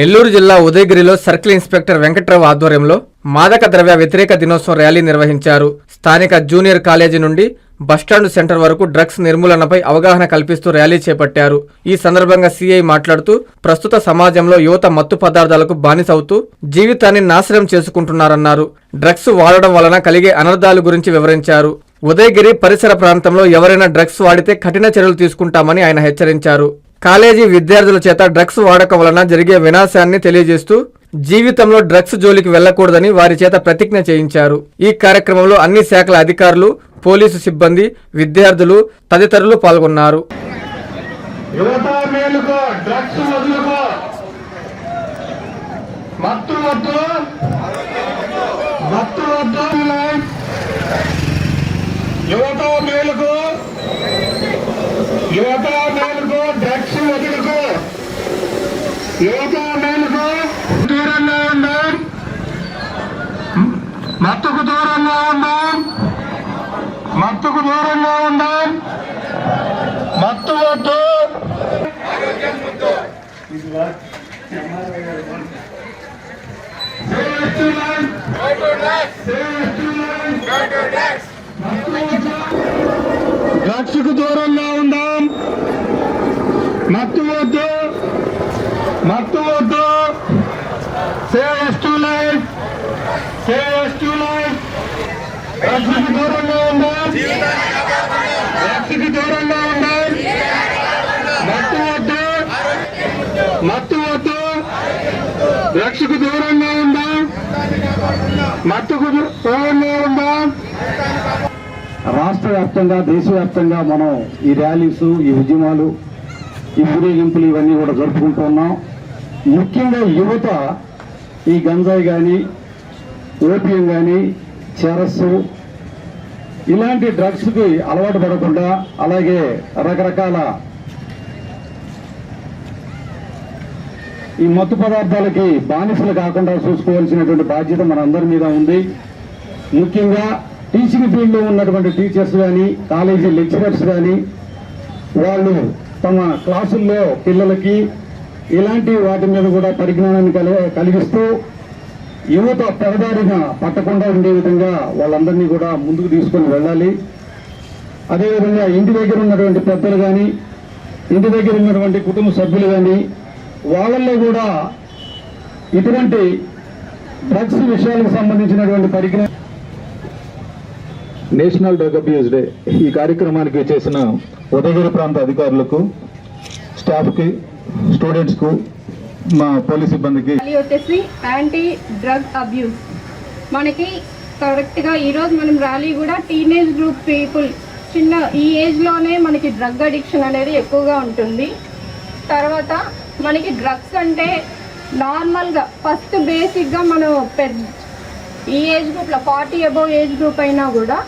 నెల్లూరు జిల్లా ఉదయగిరిలో circle inspector Venkatrao ఆధ్వర్యంలో మాదక ద్రవ్య వ్యతిరేక దినోత్సవం ర్యాలీ నిర్వహించారు. స్థానిక జూనియర్ కాలేజీ నుండి బస్టాండ్ సెంటర్ వరకు డ్రగ్స్ నిర్మూలనపై అవగాహన కల్పిస్తూ ర్యాలీ చేపట్టారు. ఈ సందర్భంగా సీఐ మాట్లాడుతూ ప్రస్తుత సమాజంలో యువత మత్తు పదార్థాలకు బానిసవుతూ జీవితాన్ని నాశనం చేసుకుంటున్నారన్నారు. డ్రగ్స్ వాడడం వలన కలిగే అనర్థాల గురించి వివరించారు. ఉదయగిరి పరిసర ప్రాంతంలో ఎవరైనా డ్రగ్స్ వాడితే కఠిన చర్యలు తీసుకుంటామని ఆయన హెచ్చరించారు. కాలేజీ విద్యార్థుల చేత డ్రగ్స్ వాడకం వలన జరిగే వినాశాన్ని తెలియజేస్తూ జీవితంలో డ్రగ్స్ జోలికి వెళ్ళకూడదని వారి చేత ప్రతిజ్ఞ చేయించారు. ఈ కార్యక్రమంలో అన్ని శాఖల అధికారులు పోలీసు సిబ్బంది విద్యార్థులు తదితరులు పాల్గొన్నారు. యువత యువత వదులుకో యువత మేలుకో? దూరంగా ఉందాం మత్తుకు దూరంగా ఉందాం మత్తుకు దూరంగా ఉందాం మత్తు వద్దు. డ్రగ్స్కు దూరంగా ఉందాం మత్తు వద్దు మత్తు వద్దు save to life save to life డ్రగ్స్కు దూరంగా ఉందాం డ్రగ్స్ దూరంగా ఉందాం? మత్తు వద్దు. మత్తు వద్దు. రక్షకు దూరంగా ఉందాం మత్తుకు దూరంగా ఉందాం? రాష్ట్ర వ్యాప్తంగా దేశవ్యాప్తంగా మనం ఈ ర్యాలీస్ ఈ ఉద్యమాలు ఈ ఊరేగింపులు ఇవన్నీ కూడా జరుపుకుంటూ ఉన్నాం. ముఖ్యంగా యువత ఈ గంజాయి కానీ ఓపియం కానీ చెరస్సు ఇలాంటి డ్రగ్స్కి అలవాటు పడకుండా అలాగే రకరకాల ఈ మత్తు పదార్థాలకి బానిసలు కాకుండా చూసుకోవాల్సినటువంటి బాధ్యత మనందరి మీద ఉంది. ముఖ్యంగా టీచింగ్ ఫీల్డ్లో ఉన్నటువంటి టీచర్స్ కానీ కాలేజీ లెక్చరర్స్ కానీ వాళ్ళు తమ క్లాసుల్లో పిల్లలకి ఇలాంటి వాటి మీద కూడా పరిజ్ఞానాన్ని కలిగిస్తూ యువత పెడదారిన పట్టకుండా ఉండే విధంగా వాళ్ళందరినీ కూడా ముందుకు తీసుకొని వెళ్ళాలి. అదేవిధంగా ఇంటి దగ్గర ఉన్నటువంటి పెద్దలు కానీ ఇంటి దగ్గర ఉన్నటువంటి కుటుంబ సభ్యులు కానీ వాళ్ళల్లో కూడా ఇటువంటి డ్రగ్స్ విషయాలకు సంబంధించినటువంటి పరిజ్ఞానం నేషనల్ డ్రగ్ అబ్యూస్ డే ఈ కార్యక్రమానికి చేసిన ఉదయగిరి ప్రాంత అధికారులకు స్టాఫ్కి స్టూడెంట్స్కు మా పోలీస్ సిబ్బందికి. ర్యాలీ వచ్చేసి యాంటీ డ్రగ్ అబ్యూస్ మనకి కరెక్ట్గా ఈరోజు మనం ర్యాలీ కూడా టీనేజ్ గ్రూప్ పీపుల్ చిన్న ఈ ఏజ్లోనే మనకి డ్రగ్ అడిక్షన్ అనేది ఎక్కువగా ఉంటుంది. తర్వాత మనకి డ్రగ్స్ అంటే నార్మల్గా ఫస్ట్ బేసిక్గా మనం పెద్ద ఈ ఏజ్ గ్రూప్లో ఫార్టీ అబౌవ్ ఏజ్ గ్రూప్ అయినా కూడా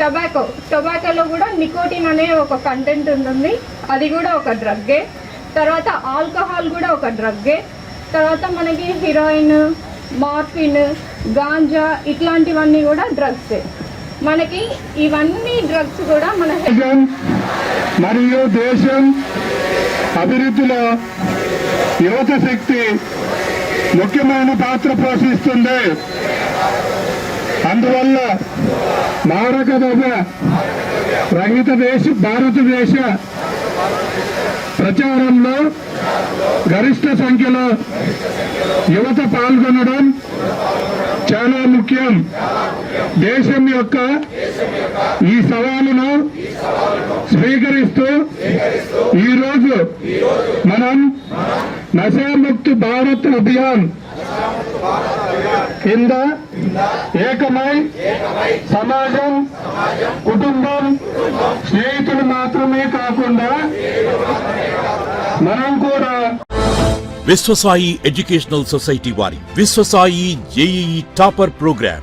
టొబాకో టొబాకోలో కూడా నికోటిన్ అనే ఒక కంటెంట్ ఉంటుంది. అది కూడా ఒక డ్రగ్గే తర్వాత ఆల్కహాల్ కూడా ఒక డ్రగ్గే. తర్వాత మనకి హీరోయిన్ మార్ఫిన్ గాంజా ఇట్లాంటివన్నీ కూడా డ్రగ్సే. మనకి ఇవన్నీ డ్రగ్స్ కూడా మన మరియు దేశం అభివృద్ధిలో యువత శక్తి ముఖ్యమైన పాత్ర పోషిస్తుంది. అందువల్ల మారక ద్రవ్య రహిత దేశ భారతదేశ ప్రచారంలో గరిష్ట సంఖ్యలో యువత పాల్గొనడం చాలా ముఖ్యం. దేశం యొక్క ఈ సవాలును స్వీకరిస్తూ ఈరోజు మనం నశాముక్తి భారత్ అభియాన్ కింద ఏకమై సమాజం కుటుంబం స్నేహితులు మాత్రమే కాకుండా మనం కూడా విశ్వసాయి ఎడ్యుకేషనల్ సొసైటీ వారి Vishwasai JEE topper programme